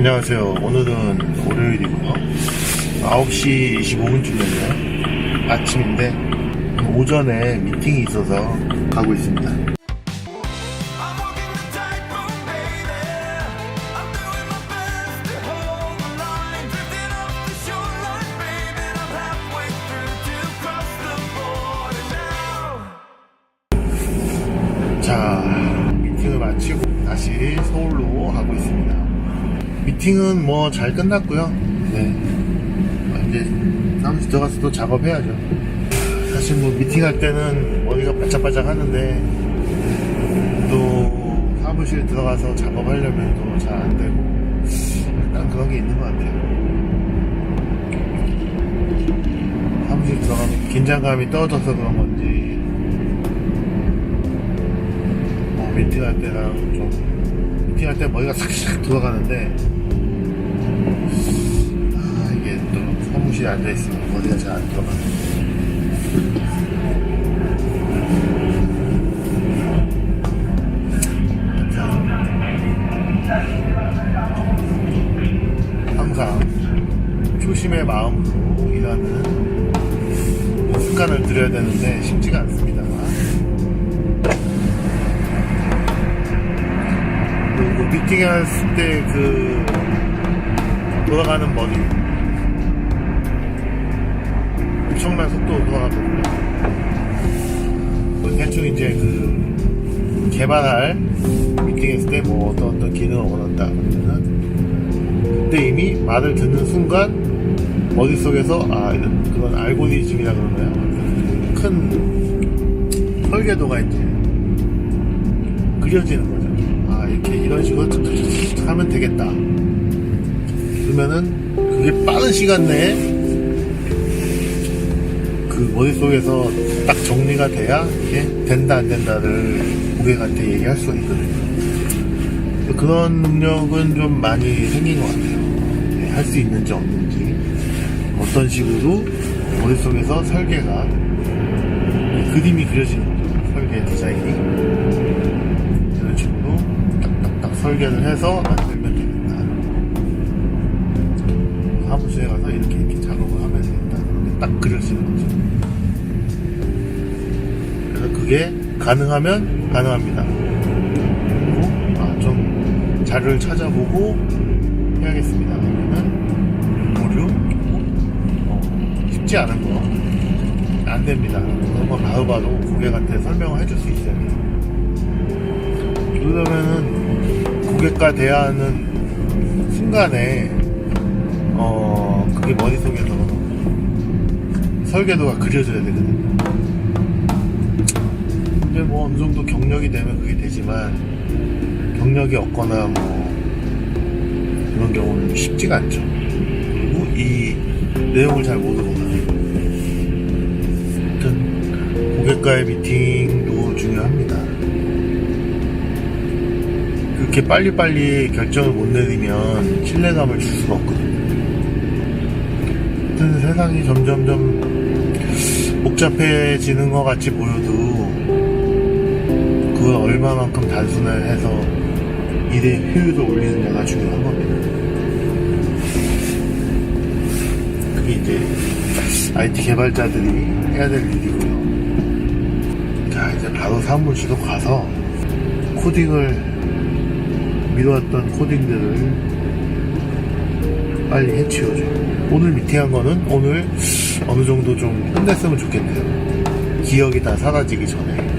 안녕하세요. 오늘은 월요일이고요. 9시 25분쯤이네요. 아침인데 오전에 미팅이 있어서 가고 있습니다. 미팅은 뭐 잘 끝났고요. 네. 아, 이제 사무실 들어가서 또 작업해야죠. 사실 뭐 미팅할 때는 머리가 바짝바짝 하는데 또 사무실 들어가서 작업하려면 또 잘 안 되고 약간 그런 게 있는 것 같아요. 사무실 들어가면 긴장감이 떨어져서 그런 건지 뭐 미팅할 때랑 좀 미팅할 때 머리가 싹싹 돌아가는데 또 사무실에 앉아있으면 머리가 잘 안 들어가네. 항상 초심의 마음으로 일하는 습관을 들여야 되는데 쉽지가 않습니다. 그리고 미팅 했을 때 그 돌아가는 머리 엄청난 속도로 돌아가거든요. 뭐 대충 이제 그 개발할 미팅했을 때 뭐 어떤 어떤 기능을 원한다 그러면은 그때 이미 말을 듣는 순간 머릿속에서 아 이런 그런 알고리즘이라 그러나요? 큰 설계도가 이제 그려지는 거죠. 아 이렇게 이런 식으로 하면 되겠다. 그러면은 그게 빠른 시간 내에 그 머릿속에서 딱 정리가 돼야 이게 된다 안 된다를 고객한테 얘기할 수가 있거든요. 그런 능력은 좀 많이 생긴 것 같아요. 네, 할수 있는지 없는지 어떤 식으로 머릿속에서 설계가 그림이 그려지는 거죠. 설계 디자인이 이런 식으로 딱딱딱 설계를 해서 만들면 되겠다. 사무실에 가서 이렇게 이렇게 딱 그려지는 거죠. 그래서 그게 가능하면 가능합니다. 그리고 아, 좀 자료를 찾아보고 해야겠습니다. 그러면은 오류 어, 쉽지 않은 거 안 됩니다. 거 바로바로 고객한테 설명을 해줄 수 있어야 돼요. 그러면은 고객과 대화하는 순간에 어 그게 머릿속에서 설계도가 그려져야 되거든요. 근데 뭐 어느 정도 경력이 되면 그게 되지만 경력이 없거나 뭐 그런 경우는 쉽지가 않죠. 그리고 이 내용을 잘 모르거나 아무튼 고객과의 미팅도 중요합니다. 그렇게 빨리빨리 결정을 못 내리면 신뢰감을 줄 수가 없거든요. 세상이 점점점 복잡해지는 것 같이 보여도 그걸 얼마만큼 단순화해서 일의 효율을 올리느냐가 중요한 겁니다. 그게 이제 IT 개발자들이 해야 될 일이고요. 자, 이제 바로 사무실로 가서 코딩을 미뤄왔던 코딩들을 빨리 해치워줘. 오늘 미팅한 거는 오늘 어느 정도 좀 끝냈으면 좋겠네요. 기억이 다 사라지기 전에.